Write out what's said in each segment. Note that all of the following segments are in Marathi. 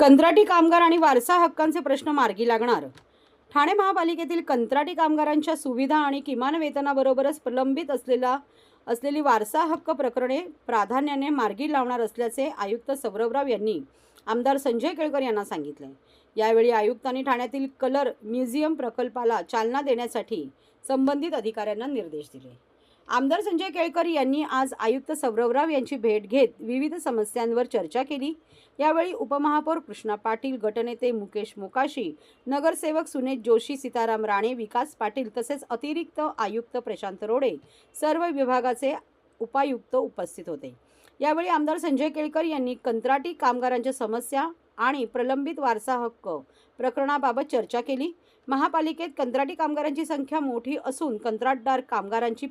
कंत्राटी कामगार आणि वारसा हक्कांचे प्रश्न मार्गी लागणार. ठाणे महापालिकेतील कंत्राटी कामगारांच्या सुविधा आणि किमान वेतनाबरोबरच प्रलंबित असलेला असलेली वारसा हक्क प्रकरणे प्राधान्याने मार्गी लावणार असल्याचे आयुक्त सौरभराव यांनी आमदार संजय केळकर यांना सांगितले. यावेळी आयुक्तांनी ठाण्यातील कलर म्युझियम प्रकल्पाला चालना देण्यासाठी संबंधित अधिकाऱ्यांना निर्देश दिले. आमदार संजय केळकर यांनी आज आयुक्त सौरवराव यांची भेट घेत विविध समस्यांवर चर्चा केली. यावेळी उपमहापौर कृष्णा पाटील गटनेते मुकेश मोकाशी नगरसेवक सुनेत जोशी सीताराम राणे विकास पाटील तसेच अतिरिक्त आयुक्त प्रशांत रोडे सर्व विभागाचे उपायुक्त उपस्थित होते. यावेळी आमदार संजय केळकर यांनी कंत्राटी कामगारांच्या समस्या आणि प्रलंबित वारसा हक्क प्रकरणाबाबत चर्चा केली. महापालिकेत कंत्राटी कामगारांची संख्या मोठी असून कंत्राटदार कामगारांची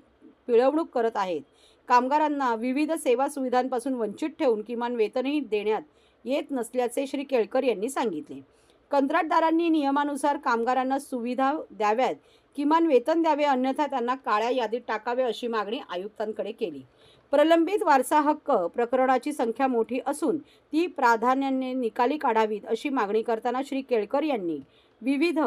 पिळवणूक करत आहेत. कामगारांना विविध सेवा सुविधांपासून वंचित ठेवून किमान वेतनही देण्यात येत नसल्याचे श्री केळकर यांनी सांगितले. कंत्राटदारांनी नियमानुसार कामगारांना सुविधा द्याव्यात किमान वेतन द्यावे अन्यथा त्यांना काळ्या यादीत टाकावे अशी मागणी आयुक्तांकडे केली. प्रलंबित वारसा हक्क प्रकरणाची संख्या मोठी असून ती प्राधान्याने निकाली काढावीत अशी मागणी करताना श्री केळकर यांनी विविध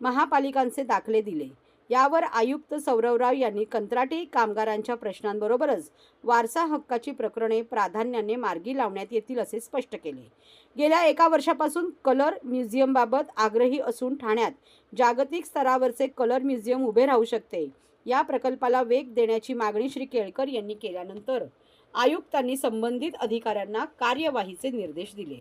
महापालिकांचे दाखले दिले. यावर आयुक्त सौरवराव यांनी कंत्राटी कामगारांच्या प्रश्नांबरोबरच वारसा हक्काची प्रकरणे प्राधान्याने मार्गी लावण्यात येतील असे स्पष्ट केले. गेल्या एका वर्षापासून कलर म्युझियमबाबत आग्रही असून ठाण्यात जागतिक स्तरावरचे कलर म्युझियम उभे राहू शकते. या प्रकल्पाला वेग देण्याची मागणी श्री केळकर यांनी केल्यानंतर आयुक्तांनी संबंधित अधिकाऱ्यांना कार्यवाहीचे निर्देश दिले.